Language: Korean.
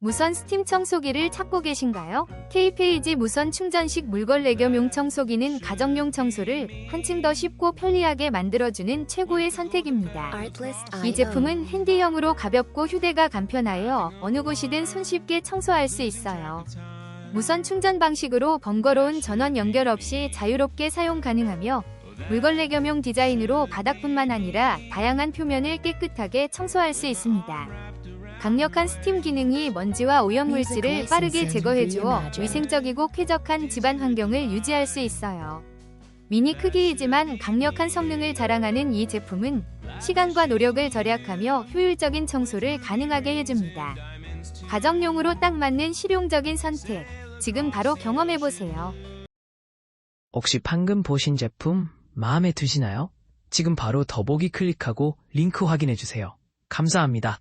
무선 스팀 청소기를 찾고 계신가요? K페이지 무선 충전식 물걸레 겸용 청소기는 가정용 청소를 한층 더 쉽고 편리하게 만들어주는 최고의 선택입니다. 이 제품은 핸디형으로 가볍고 휴대가 간편하여 어느 곳이든 손쉽게 청소할 수 있어요. 무선 충전 방식으로 번거로운 전원 연결 없이 자유롭게 사용 가능하며 물걸레 겸용 디자인으로 바닥뿐만 아니라 다양한 표면을 깨끗하게 청소할 수 있습니다. 강력한 스팀 기능이 먼지와 오염물질을 빠르게 제거해주어 위생적이고 쾌적한 집안 환경을 유지할 수 있어요. 미니 크기이지만 강력한 성능을 자랑하는 이 제품은 시간과 노력을 절약하며 효율적인 청소를 가능하게 해줍니다. 가정용으로 딱 맞는 실용적인 선택. 지금 바로 경험해보세요. 혹시 방금 보신 제품 마음에 드시나요? 지금 바로 더보기 클릭하고 링크 확인해주세요. 감사합니다.